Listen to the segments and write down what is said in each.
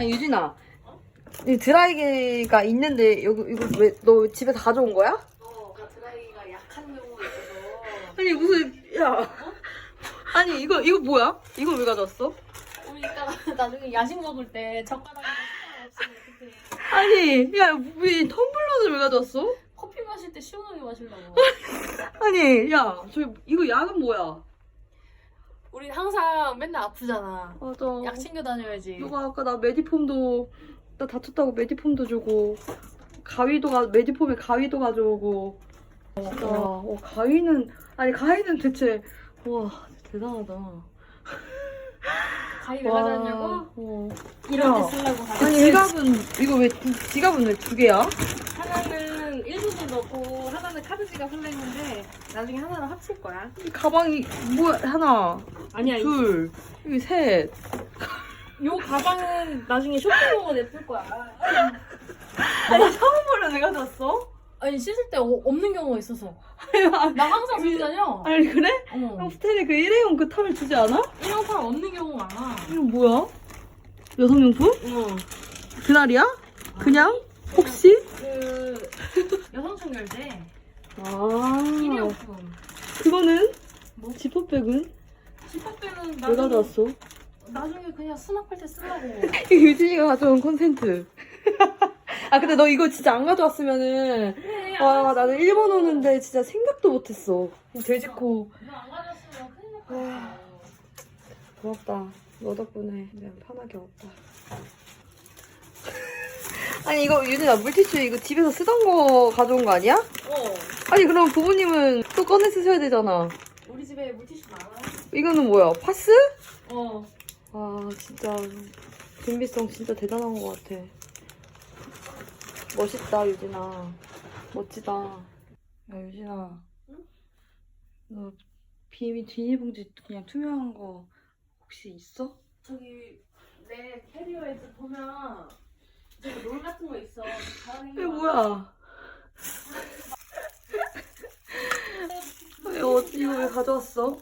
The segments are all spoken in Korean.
아니 유진아 이 드라이기가 있는데 여기 이거 왜 너 집에 다 가져온 거야? 어, 나 드라이기가 약한 경우가 있어서 아니 무슨 야 아니 이거 이거 뭐야? 이거 왜 가져왔어? 우리 이따가 나중에 야식 먹을 때 젓가락에 없으면 어떡해. 아니 야왜 텀블러를 왜 가져왔어? 커피 마실 때 시원하게 마시려고. 아니 야저 이거 약은 뭐야? 우린 항상 맨날 아프잖아. 맞아 약 챙겨 다녀야지. 누가 아까 나 메디폼도 나 다쳤다고 메디폼도 주고 가위도 가 메디폼에 가위도 가져오고 진짜 어, 가위는 아니 가위는 대체 와 대단하다 가위 왜 와, 가져왔냐고? 어. 이런 야. 데 쓰려고 가져. 아니 지갑은 이거 왜 두- 지갑은 왜 두 개야? 하나는 일부분 넣고 하나는 카드 지갑 했는데 나중에 하나를 합칠 거야. 이 가방이 뭐야 하나 아니야. 이- 둘 여기 셋 요 가방은 나중에 쇼핑용으로 냅둘 거야. 아니 처음으로 내가 줬어? 아니 씻을 때 어- 없는 경우가 있어서. 나 항상 들고 다녀. 아니 그래? 어. 형 스텔이 그 일회용 그 탑을 주지 않아? 일용팔 없는 경우가 많아. 이거 뭐야? 여성용품? 어. 그날이야? 그냥? 혹시? 그 여성 청결제 아 일회용품. 그거는? 뭐? 지퍼백은? 왜 나중에, 가져왔어? 나중에 그냥 수납할 때 쓰려고. 이거 유진이가 가져온 콘센트 아 근데 너 이거 진짜 안 가져왔으면은 그래, 와 나는 일본 오는데 진짜 생각도 못했어 돼지코 너안 가졌으면 큰일 날 뻔했어. 고맙다 너 덕분에 내가 편하게 왔다 아니 이거 유진아 물티슈 이거 집에서 쓰던 거 가져온 거 아니야? 어. 아니 그럼 부모님은 또 꺼내 쓰셔야 되잖아 우리 집에 물티슈 많아. 이거는 뭐야 파스? 어. 아 진짜 준비성 진짜 대단한 것 같아 멋있다 유진아 멋지다 야 유진아 너 비비 비닐봉지 그냥 투명한 거 혹시 있어? 저기 내 캐리어에 보면 저기 롤 같은 거 있어. 이게 뭐야 왜 어디 이거 왜 가져왔어?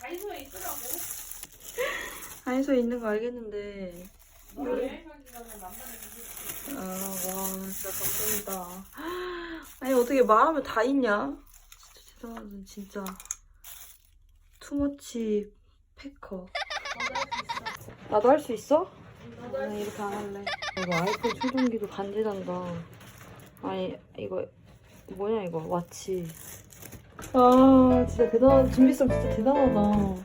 다이소에 있더라고. 다이소에 있는 거 알겠는데 여행 가기 전에 만나는 아, 와, 진짜 감동이다. 아니, 어떻게 말하면 다 있냐? 진짜 대단하다, 진짜. 투머치 패커. 나도 할 수 있어? 나는 이렇게 안 할래. 이거 아이폰 충전기도 간지난다. 아니, 이거, 뭐냐, 이거, 와치. 아, 진짜 대단한, 준비성 진짜 대단하다.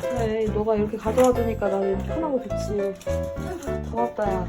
그래, 너가 이렇게 가져와 주니까 나는 편하고 좋지. 고맙다, 야.